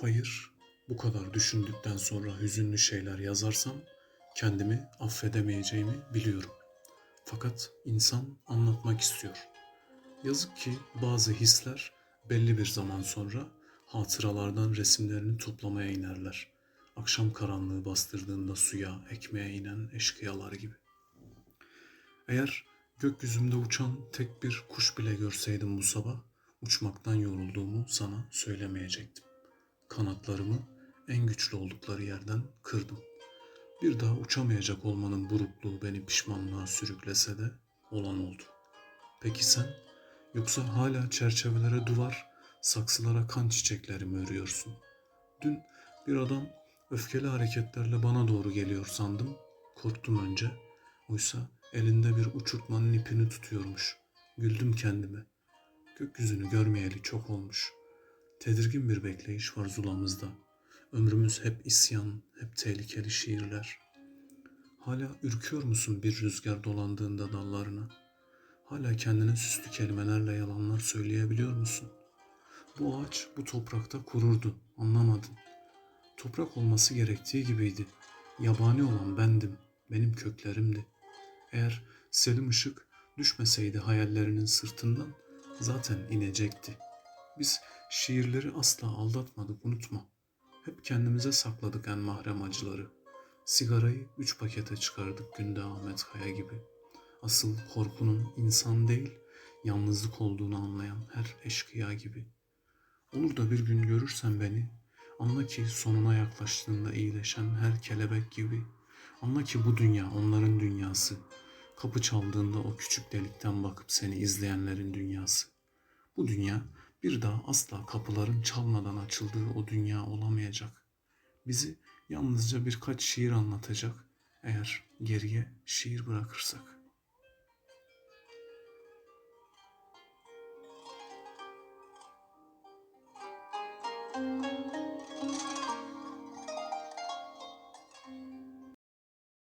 Hayır, bu kadar düşündükten sonra hüzünlü şeyler yazarsam kendimi affedemeyeceğimi biliyorum. Fakat insan anlatmak istiyor. Yazık ki bazı hisler belli bir zaman sonra hatıralardan resimlerini toplamaya inerler. Akşam karanlığı bastırdığında suya, ekmeğe inen eşkıyalar gibi. Eğer gökyüzümde uçan tek bir kuş bile görseydim bu sabah, uçmaktan yorulduğumu sana söylemeyecektim. Kanatlarımı en güçlü oldukları yerden kırdım. Bir daha uçamayacak olmanın burukluğu beni pişmanlığa sürüklese de olan oldu. Peki sen? Yoksa hala çerçevelere duvar, saksılara kan çiçekleri mi örüyorsun? Dün bir adam öfkeli hareketlerle bana doğru geliyor sandım. Korktum önce. Oysa elinde bir uçurtmanın ipini tutuyormuş. Güldüm kendime. Gökyüzünü görmeyeli çok olmuş. Tedirgin bir bekleyiş var zulamızda. Ömrümüz hep isyan, hep tehlikeli şiirler. Hala ürküyor musun bir rüzgar dolandığında dallarına? Hala kendine süslü kelimelerle yalanlar söyleyebiliyor musun? Bu ağaç bu toprakta kururdu, anlamadın. Toprak olması gerektiği gibiydi. Yabani olan bendim, benim köklerimdi. Eğer Selim Işık düşmeseydi hayallerinin sırtından zaten inecekti. Biz şiirleri asla aldatmadık unutma. Hep kendimize sakladık en mahrem acıları. Sigarayı üç pakete çıkardık günde Ahmet Kaya gibi. Asıl korkunun insan değil, yalnızlık olduğunu anlayan her eşkıya gibi. Olur da bir gün görürsen beni, anla ki sonuna yaklaştığında iyileşen her kelebek gibi. Anla ki bu dünya onların dünyası. Kapı çaldığında o küçük delikten bakıp seni izleyenlerin dünyası. Bu dünya bir daha asla kapıların çalmadan açıldığı o dünya olamayacak. Bizi yalnızca birkaç şiir anlatacak eğer geriye şiir bırakırsak. Müzik